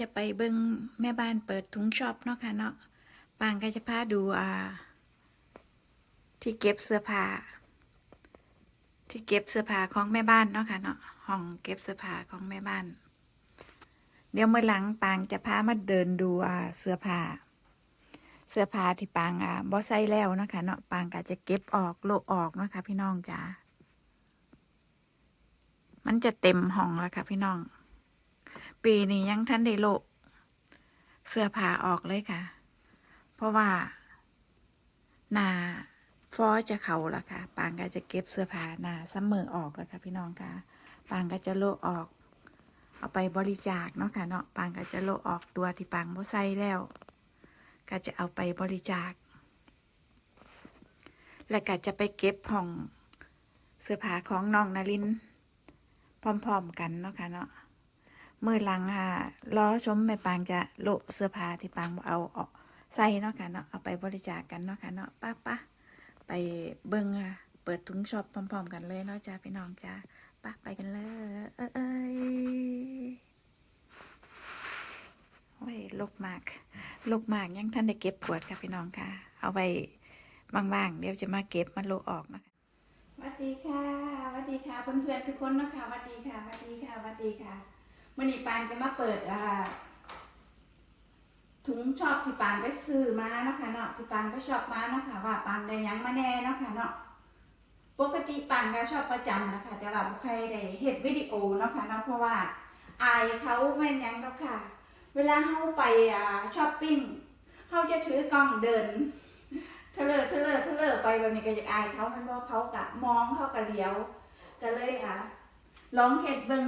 จะไปเบิ้งแม่บ้านเปิดถุงช็อปเนาะค่ะเนาะปางก็จะพาดูอ่า ที่เก็บเสื้อผ้า ที่เก็บเสื้อผ้าของแม่บ้านเนาะค่ะเนาะห้องเก็บเสื้อผ้าของแม่บ้าน เดี๋ยวเมื่อหลังปางจะพามาเดินดูอ่าเสื้อผ้า เสื้อผ้าที่ปางอ่าบ่ใส่แล้วเนาะคะเนาะปางก็จะเก็บออกโลออกเนาะค่ะพี่น้องจ้ามันจะเต็มห้องแล้วค่ะพี่น้อง ปีนี้ยังทันได้โลเสื้อผ้าออกเลยค่ะ เพราะว่าหนาฟอจะเขาละค่ะ ปางก็จะเก็บเสื้อผ้านาซัมเมอร์ออกแล้วค่ะพี่น้องค่ะ ปางก็จะโลออก เอาไปบริจาคเนาะค่ะเนาะ ปางก็จะโลออกตัวที่ปางบ่ใส่แล้ว ก็จะเอาไปบริจาค และก็จะไปเก็บห้องเสื้อผ้าของน้องนาริน พร้อม ๆ กันเนาะค่ะเนาะ มือหลังอะล้อชมแม่ปางจะโละเสื้อผ้าที่ปางเอาออกใส่เนาะค่ะเนาะเอาไปบริจาคกันเนาะค่ะเนาะป้าป้าไปเบิ้งอะ เปิดถุงช็อปพร้อม ๆ กันเลยเนาะจ้าพี่น้องจ้าป้าไปกันเลยเอ้ยโอ้ยลกมากลูกมากยังท่านได้เก็บขวดค่ะพี่น้องค่ะ เอาไว้ว่างๆเดี๋ยวจะมาเก็บมาโลออกนะคะสวัสดีค่ะสวัสดีค่ะเพื่อนๆทุกคนนะคะสวัสดีค่ะสวัสดีค่ะสวัสดีค่ะ วันนี้ปานจะมาเปิดอ่าถุงชอบที่ปานไปซื้อมานะคะเนาะที่ปานไปชอบมานะคะว่าปานได้ยังมาแน่นะคะเนาะปกติปานก็ชอบประจำนะคะ แต่ว่าบ่ใครได้เฮ็ดวิดีโอนะคะเนาะเพราะว่าอายเขาแม่นยังเนาะค่ะ เวลาเข้าไปอ่าช้อปปิ้งเขาจะถือกล้องเดินเทเลอร์เทเลอร์เทเลอร์ไปแบบนี้ก็จะอายเขามันบอกเขากะมองเขากะเลี้ยว ก็เลยอะลองเห็ดเบิง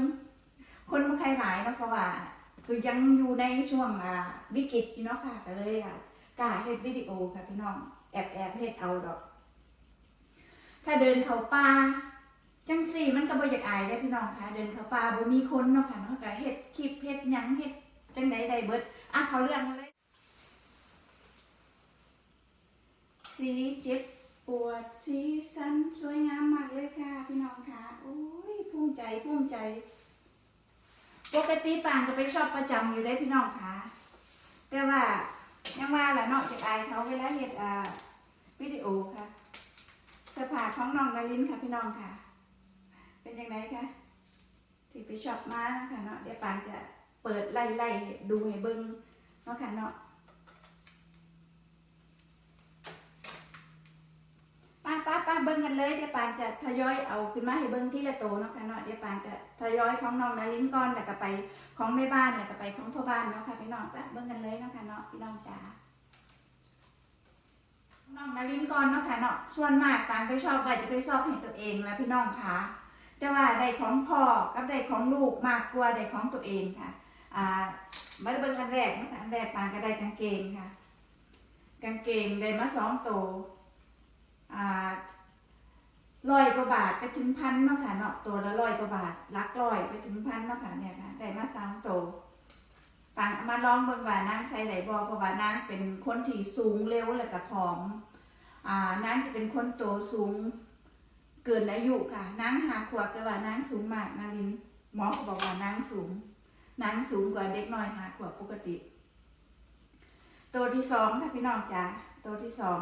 คนมาใครหลายนะเพราะว่าตัวยังอยู่ในช่วงอ่าวิกฤตอยู่เนาะค่ะก็เลยอะกล้าเฮ็ดวิดีโอค่ะพี่น้องแอบแอบเฮ็ดเอาดอก ถ้าเดินเขาป่าจังสี่มันก็บ่อยากอายได้พี่น้องค่ะ เดินเขาป่าบ่มีคนเนาะค่ะเนาะก็เฮ็ดคลิปเฮ็ดหยังเฮ็ดจังไดได้เบิดอะเขาเรื่องมาเลยสีเจ็บปวดสีสันสวยงามมากเลยค่ะ พี่น้องค่ะโอ้ยภูมิใจภูมิใจ ปกติปานจะไปชอบประจำอยู่ได้พี่น้องค่ะ แต่ว่ายังมาละเนอกจากอายเขาเวลาเฮ็ดอ่าวิดีโอค่ะเสื้อผ้าของน้องนารินค่ะพี่น้องค่ะ เป็นยังไงคะที่ไปชอบมานะคะเนาะเดี๋ยวปานจะเปิดไล่ไล่ดูให้เบิ้งเนาะค่ะเนาะป้าป้าป้า เลยเดี๋ยวปานจะทยอยเอาขึ้นมาให้เบิ้งที่ละโตเนาะค่ะเนาะเดี๋ยวปานจะทยอยของน้องนาลินก่อนแล้วก็ไปของแม่บ้านแล้วก็ไปของพ่อบ้านเนาะค่ะพี่น้องป้าเบิ้งกันเลยเนาะค่ะเนาะพี่น้องจ๋าน้องนาลินก่อนเนาะค่ะเนาะส่วนมากปานไปชอบไปจะไปชอบให้ตัวเองแล้วพี่น้องค่ะแต่ว่าได้ของพ่อกับได้ของลูกมากกว่าได้ของตัวเองค่ะอ่ามาเบิ่งอันแรกนะคะอันแรกปานก็ได้กางเกงค่ะ กางเกงได้มาสองตัวอ่า ร้อยกว่าบาทไปถึงพันเนาะค่ะเนาะตัวละร้อยกว่าบาทลักร้อยไปถึงพันเนาะค่ะเนี่ยค่ะได้มาสามตัวปานเอามาลองเบิ่งว่านางใส่ไหนบอเพราะว่านางเป็นคนที่สูงเร็วแล้วก็ผอม อ่านางจะเป็นคนโตสูงเกินอายุค่ะนางหาขวบแต่ว่านางสูงมากนารินหมอก็บอกว่านางสูงนางสูงกว่าเด็กน้อยหากว่าปกติ ตัวที่สองค่ะพี่น้องจ๋าตัวที่สอง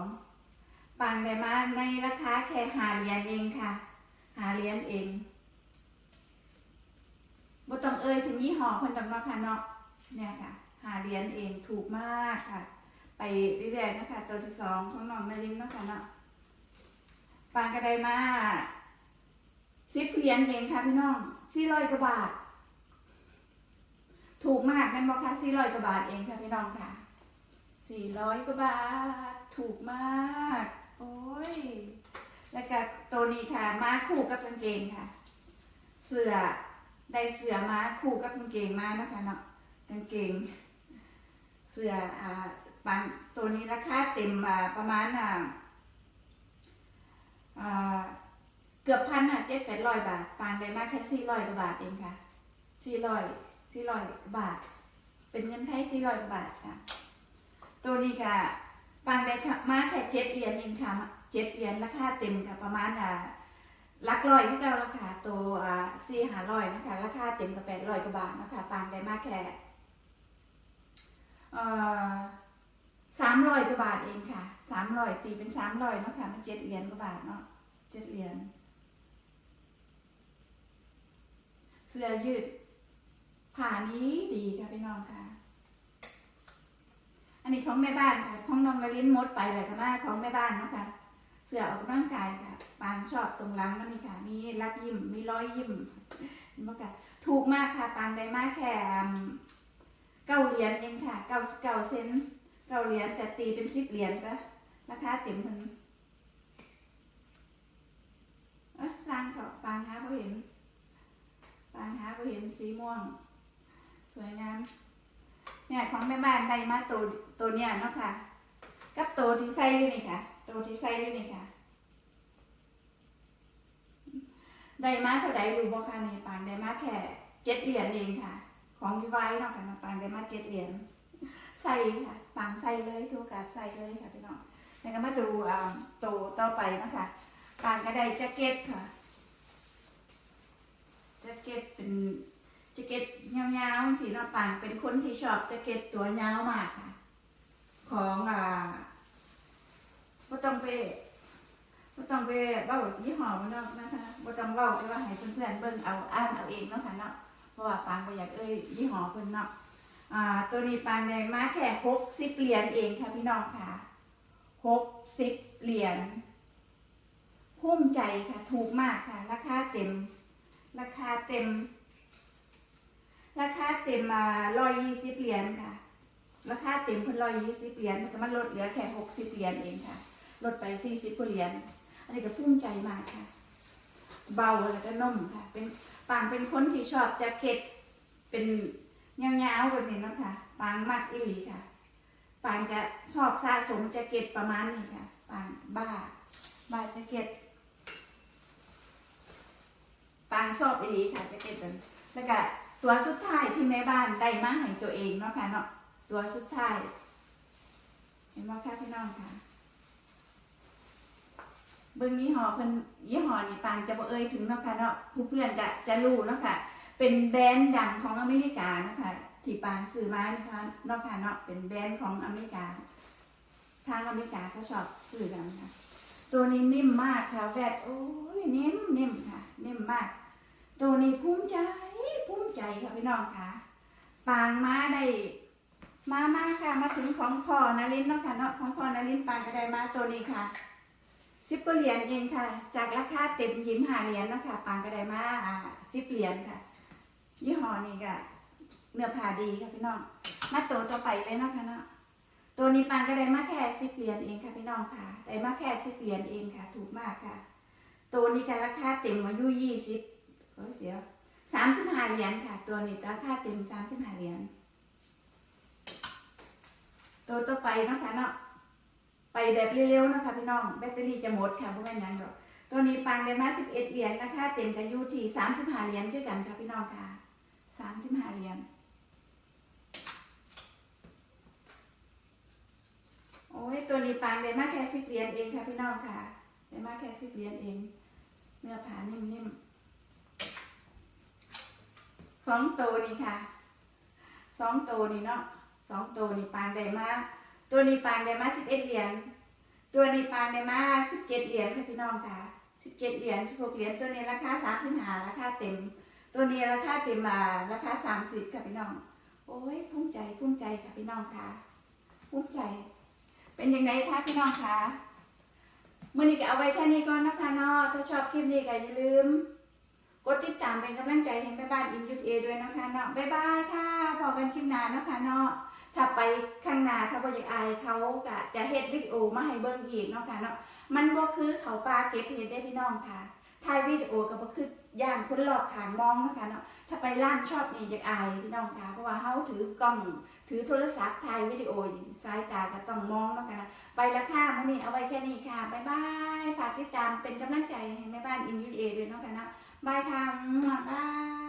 ปังไดมาในราคาแค่หาเหรียญเองค่ะ หาเหรียญเองบ่ต้องเอ่ยถึงยี่ห้อเพิ่นดอกเนาะค่ะเนาะเนี่ยค่ะ หาเหรียญเองถูกมากค่ะ ไปเรื่อยๆนะคะตัวที่สองของน้องนารินเนาะค่ะเนาะปังก็ไดมาสิบเหรียญเองค่ะพี่น้องสี่ร้อยกว่าบาท ถูกมากนั่นบอกค่ะสี่ร้อยกว่าบาทเองค่ะพี่น้องค่ะสี่ร้อยกว่าบาท ถูกมาก อ้ย แล้วก็ตัวนี้ค่ะ มาคู่กับกางเกงค่ะ เสื้อได้เสื้อมาคู่กับกางเกงมานะคะเนาะกางเกง เสื้ออ่าปานตัวนี้ราคาเต็มอ่าประมาณอ่าเกือบพันอะเจ็ดแปดร้อยบาทปานได้มากแค่สี่ร้อยกว่าบาทเองค่ะสี่ร้อยสี่ร้อยบาท เป็นเงินไทยสี่ร้อยกว่าบาทค่ะ ตัวนี้ค่ะ ปังได้ค่ะมาแค่เจ็ดเอียนเองค่ะเจ็ดเอียนราคาเต็มค่ะประมาณอ่าลักลอยที่เราราคาตัวอ่าสี่หาลอยนะคะราคาเต็มกับแปดลอยกว่าบาทนะคะปังได้มาแค่สามลอยกว่าบาทเองค่ะสามลอยตีเป็นสามลอยเนาะค่ะมันเจ็ดเหรียญกว่าบาทเนาะเจ็ดเหรียญเสื้อยืดผ่านี้ดีค่ะพี่น้องค่ะ อันนี้ของแม่บ้านค่ะของน้องละลิ้นมดไปเลยค่ะมาของแม่บ้านเนาะค่ะเสื้อออกกำลังกายค่ะปางชอบตรงหลังมันนี่ค่ะ มีรักยิ้มมีร้อยยิ้มเห็นค่ะถูกมากค่ะปางได้มากแค่เก้าเหรียญเองค่ะเก้าเก้าเซนเก้าเหรียญแต่ตีเป็นสิบเหรียญปะราคาเต็มพันเอะสร้างเถอปางหาพอเห็น ปางหาพอเห็นสีม่วง สวยงาม เนี่ยของแม่บ้านได้มาตัวตัวเนี้ยเนาะค่ะ กับตัวที่ใส่อยู่นี่ค่ะ ตัวที่ใส่อยู่นี่ค่ะ ได้มาเท่าใดรู้บ่คะนี่ปานได้มาแค่เจ็ดเหรียญเองค่ะ ของดีไว้เนาะค่ะปานได้มาเจ็ดเหรียญใส่ค่ะปางใส่เลยทุกกาสใส่เลยค่ะพี่น้องแล้วก็มาดูอ่าตัวต่อไปเนาะคะปานก็ได้แจ็คเก็ตค่ะแจ็คเก็ตเป็น แจ็คเก็ตยาวๆสีน้ำปางเป็นคนที่ชอบแจ็คเก็ตตัวยาวมากค่ะ ของอ่าบ่ต้องไปบ่ต้องไปเบ้ายี่ห้อมันเนาะนะคะบ่ต้องเว้าไปว่าให้เพื่อนๆเบิ่งเอาอ่านเอาเองเนาะค่ะเนาะเพราะว่าปางบ่อยากเอ่ยยี่ห้อเพิ่นเนาะอ่าตัวนี้ปางได้มาแค่60เหรียญเองค่ะพี่น้องค่ะ60เหรียญภูมิใจค่ะ ถูกมากค่ะ ราคาเต็ม ราคาเต็ม ราคาเต็มมาร้อยยี่สิบเหรียญค่ะ ราคาเต็มเพิ่นร้อยยี่สิบเหรียญมันก็มันลดเหลือแค่หกสิบเหรียญเองค่ะ ลดไปสี่สิบกว่าเหรียญ อันนี้ก็ภูมิใจมากค่ะ เบาแล้วก็นุ่มค่ะ เป็นปางเป็นคนที่ชอบแจ็คเก็ต เป็นยาวๆแบบนี้เนาะค่ะ ปางมักอีหลีค่ะ ปางจะชอบสะสมแจ็คเก็ตประมาณนี้ค่ะ ปางบ้า บ้าแจ็คเก็ต ปางชอบอีหลีค่ะแจ็คเก็ตแบบแล้วก็ ตัวสุดท้ายที่แม่บ้านได้มาให้ตัวเองเนาะค่ะเนาะตัวสุดท้ายเห็นว่าค่ะพี่น้องค่ะเบิ้งยี่ห้อเพิ่นยี่ห้อนี่ปางจะบ่เอ่ยถึงเนาะค่ะเนาะผู้เพื่อนก็จะรู้เนาะค่ะ เป็นแบรนด์ดังของอเมริกานะคะที่ปางซื้อมานะคะเนาะค่ะเนาะเป็นแบรนด์ของอเมริกา ทางอเมริกาเขาชอบซื้อกันค่ะตัวนี้นิ่มมากค่ะแวดโอ้ยนิ่มนิ่มค่ะ นิ่มมาก ตัวนี้ภูมิใจ ใจค่ะพี่น้องค่ะ ปางมาได้ มามาค่ะ มาถึงของพ่อนารินเนาะค่ะเนาะของพ่อนารินปางก็ได้มาตัวนี้ค่ะสิบกว่าเหรียญเองค่ะ จากราคาเต็มยิ้มหาเหรียญเนาะค่ะ ปางก็ได้มาอ่าสิบเหรียญค่ะ ยี่ห้อนี้ก็เนื้อผ้าดีค่ะพี่น้อง มาตัวต่อไปเลยเนาะค่ะเนาะตัวนี้ปางก็ได้มาแค่สิบเหรียญเองค่ะพี่น้องค่ะ ได้มาแค่สิบเหรียญเองค่ะ ถูกมากค่ะ ตัวนี้กันราคาเต็มอายุยี่สิบเอ้ยเดี๋ยว สามสิบห้าเหรียญค่ะ ตัวนี้ราคาเต็มสามสิบห้าเหรียญตัวต่อไปนะคะเนาะไปแบบเร็วๆนะคะพี่น้องแบตเตอรี่จะหมดค่ะเพราะว่านั้นดอกตัวนี้ปางได้มาสิบเอ็ดเหรียญราคาเต็มกันอยู่ที่สามสิบห้าเหรียญด้วยกันค่ะพี่น้องค่ะสามสิบห้าเหรียญโอ้ยตัวนี้ปางได้มาแค่สิบเหรียญเองค่ะพี่น้องค่ะได้มาแค่สิบเหรียญเอง เนื้อผ้านิ่มๆ สองตัวนี่ค่ะสองตัวนี่เนาะสองตัวนี่ปานได้มาตัวนี้ปานได้มาสิบเอ็ดเหรียญตัวนี้ปานได้มาสิบเจ็ดเหรียญค่ะพี่น้องค่ะสิบเจ็ดเหรียญสิบหกเหรียญตัวนี้ราคาสามสิบห้าราคาเต็ม ตัวนี้ราคาเต็มมาราคาสามสิบค่ะพี่น้อง โอ้ยภูมิใจภูมิใจค่ะพี่น้องค่ะภูมิใจ เป็นยังไงคะพี่น้องคะมื่อนี้ก็เอาไว้แค่นี้ก่อนนะคะเนาะถ้าชอบคลิปนี้ก็อย่าลืม กดติดตามเป็นกำลังใจให้แม่บ้านอินยุทเอด้วยนะคะเนาะบ๊ายบายค่ะพอกันคลิปหน้านะคะเนาะถ้าไปข้างหน้าถ้าบ่อยากอายเขาก็จะเฮ็ดวิดีโอมาให้เบิ่งอีกเนาะค่ะเนาะมันบ่คือเขาปลาเก็บเห็ดได้พี่น้องค่ะถ่ายวิดีโอก็บ่คือย่านคนรอบขางมองนะคะเนาะถ้าไปร้านชอบนี่อยากอายพี่น้องค่ะเพราะว่าเฮาถือกล้องถือโทรศัพท์ถ่ายวิดีโอสายตาก็ต้องมองนะคะนะไปละค่ะมื้อนี้เอาไว้แค่นี้ค่ะบ๊ายบายฝากติดตามเป็นกำลังใจให้แม่บ้านอินยุทธเอด้วยเนาะค่ะเนาะ บายค่ะบาย